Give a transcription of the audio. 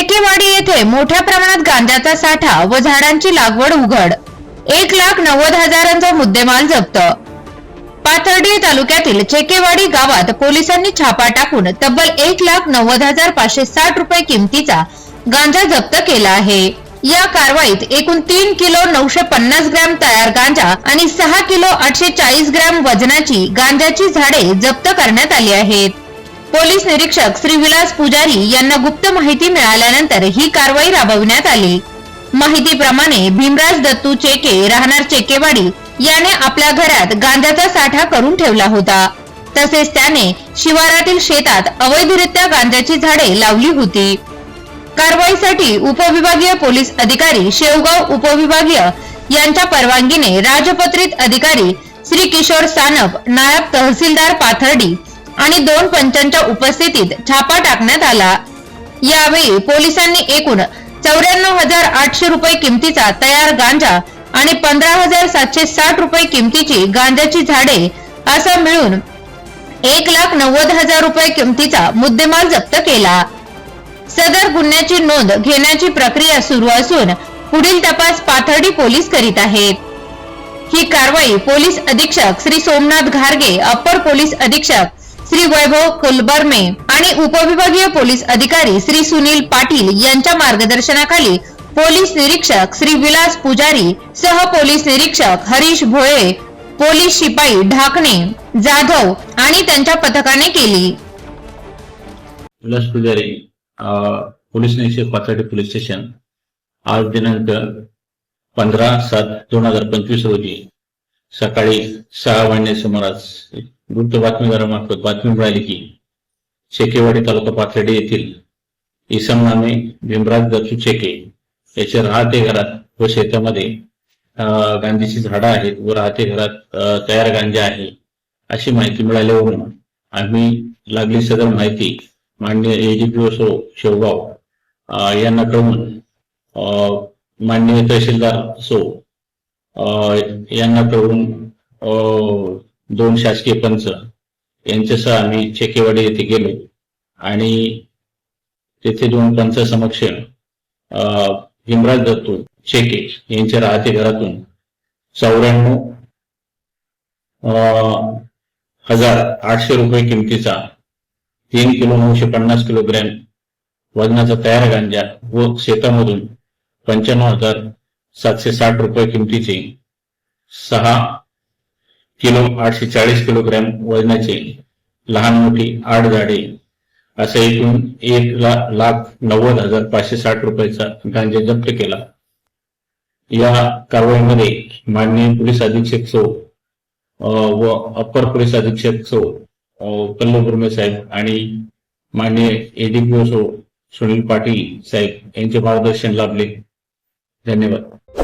चेकेवाडी येथे मोठ्या प्रमाणात गांजाचा साठा व झाडांची लागवड उघड. एक लाख नव्वद हजारांचा मुद्देमाल जप्त. पाथर्डी तालुक्यातील चेकेवाडी गावात पोलिसांनी छापा टाकून तब्बल एक लाख नव्वद हजार पाचशे साठ रुपये किमतीचा गांजा जप्त केला आहे. या कारवाईत एकूण तीन किलो नऊशे पन्नास ग्रॅम तयार गांजा आणि सहा किलो आठशे चाळीस ग्रॅम वजनाची गांजाची झाडे जप्त करण्यात आली आहेत. पोलीस निरीक्षक श्री विलास पुजारी यांना गुप्त माहिती मिळाल्यानंतर ही कारवाई राबविण्यात आली. माहितीप्रमाणे भीमराज दत्तू चेके राहणार चेकेवाडी याने आपल्या घरात गांजाचा साठा करून ठेवला होता. तसेच त्याने शिवारातील शेतात अवैधरित्या गांजाची झाडे लावली होती. कारवाईसाठी उपविभागीय पोलीस अधिकारी शेवगाव उपविभागीय यांच्या परवानगीने राजपत्रित अधिकारी श्री किशोर सानप नायब तहसीलदार पाथर्डी आणि दोन पंचांच्या उपस्थितीत छापा टाकण्यात आला. यावेळी पोलिसांनी एकूण चौऱ्याण्णव हजार आठशे रुपये किमतीचा तयार गांजा आणि पंधरा हजार सातशे साठ रुपये किमतीची गांजाची झाडे असं मिळून एक लाख नव्वद हजार रुपये किमतीचा मुद्देमाल जप्त केला. सदर गुन्ह्याची नोंद घेण्याची प्रक्रिया सुरू असून पुढील तपास पाथर्डी पोलीस करीत आहेत. ही कारवाई पोलीस अधीक्षक श्री सोमनाथ घारगे अप्पर पोलीस अधीक्षक श्री वैभव कुलबर्मे आणि उपविभागीय पोलीस अधिकारी श्री सुनील पाटील यांच्या मार्गदर्शनाखाली पोलीस निरीक्षक श्री विलास पुजारी सह पोलीस निरीक्षक हरीश भोळे पोलीस शिपाई ढाकणे जाधव आणि त्यांच्या पथकाने केली. विलास पुजारी पोलीस निरीक्षक पाथर्डी पोलीस स्टेशन. आज दिनांक पंधरा सात दोन हजार पंचवीस रोजी सकाळी सहा वाजण्या सुमारास गुप्त बातमीदारामार्फत बातमी मिळाली की शेकेवाडी तालुका पाथर्डी येथील इसम नामे भीमराज दत्तू शेके याच्या राहते घरात व शेतामध्ये गांधीची झाडं आहेत व राहते घरात तयार गांजा आहे अशी माहिती मिळाल्यावरून आम्ही लागली सदर माहिती माननीय एजीपी असो शेवगाव यांना कळवून माननीय तहसीलदार सो यांना कळवून दोन शासकीय पंच यांच्यासह आम्ही चेकेवाडी येथे गेलो. आणि तेथे दोन पंच समक्ष भीमराज दत्तू चेके यांच्या राहते घरातून चौऱ्याण्णव हजार आठशे रुपये किमतीचा तीन किलो नऊशे पन्नास किलोग्रॅम वजनाचा तयार गांजा व शेतामधून पंच्याण्णव हजार सातशे साठ रुपये किमतीचे सहा किलो आठशे चाळीस किलोग्रॅम वजनाचे लहान मोठी आठ झाडे. असे एकूण एक लाख नव्वद हजार पाचशे साठ रुपयाचा गांजा जप्त केला. या कारवाईमध्ये माननीय पोलीस अधीक्षक सो अं, व अप्पर पोलीस अधीक्षक सो पल्लव गुरमे साहेब आणि माननीय एडीपीओ सो सुनील पाटील साहेब यांचे मार्गदर्शन लाभले. धन्यवाद.